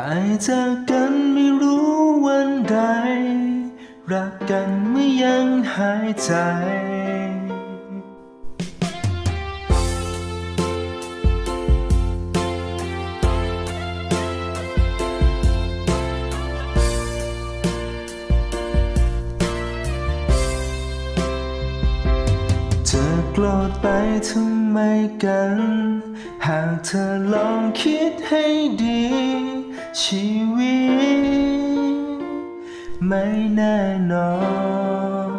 ตายจากกันไม่รู้วันใด รักกันเมื่อยังหายใจโกรธไปทำไมกัน หากเธอลองคิดให้ดี ชีวิตไม่แน่นอน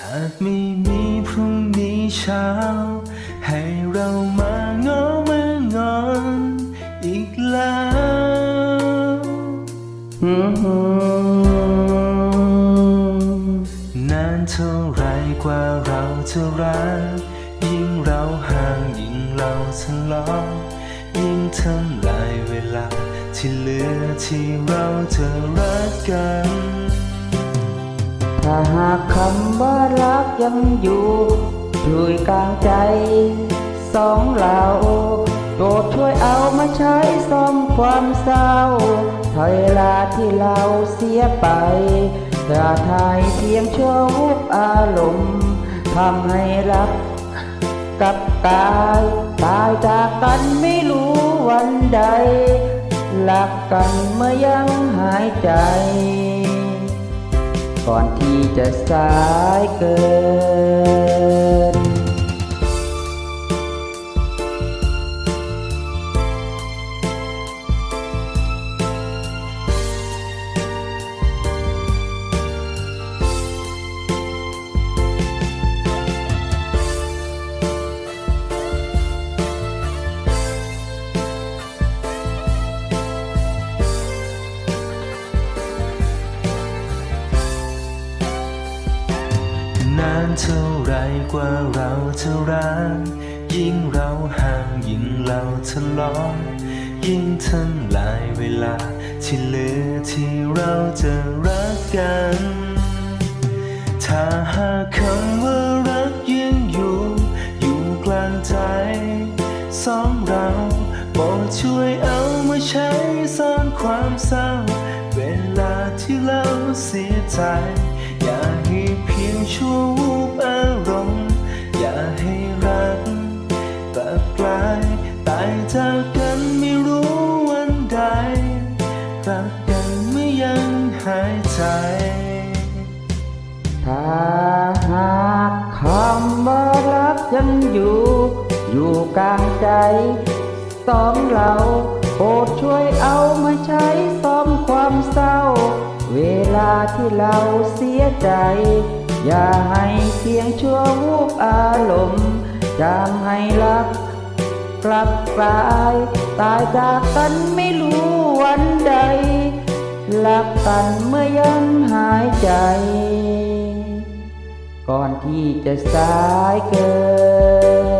อาจไม่มีพรุ่งนี้เช้า ให้เรามางาเมื่องอนอีกแล้วนานเท่าไรกว่าเราจะรัก ยิ่งเราห่างยิ่งเราทะเลาะยิ่งทำลาย ลาที่เหลือที่เราจะรักกัน ถ้าหากคำว่ารักยังอยู่อยู่กลางใจ สองเราโปรดช่วยเอามาใช้ซ่อมความเศร้าถอยลาที่เราเสียไปกระทายเพียงชั่ววูบอารมณ์ทำให้รักกับกายตายจากกันไม่รู้วันใด รักกันเมื่อยังหายใจ ก่อนที่จะสายเกิน นานเท่าไรกว่าเราจะรักยิ่งเราห่างยิ่งเราทะเลาะยิ่งทำลายเวลาที่เหลือที่เราจะรักกัน ถ้าหากคำว่ารักยังอยู่ อยู่กลางใจสองเราโปรดช่วยเอามาใช้ซ่อนความเศร้า เวลาที่เราเสียใจ ชูบอารมณ์อย่าให้รักแบบกลายตายจากกันไม่รู้วันใดรักกันเมื่อยังหายใจ ถ้าหากคำว่ารักยังอยู่ อยู่กลางใจสองเราโปรดช่วยเอามาใช้ซ่อมความเศร้า เวลาที่เราเสียใจ อย่าให้เพียงชั่ววูบอารมณ์จำให้รัก กลับกลาย ตายจากกันไม่รู้วันใดรักกันเมื่อยังหายใจ ก่อนที่จะสายเกิน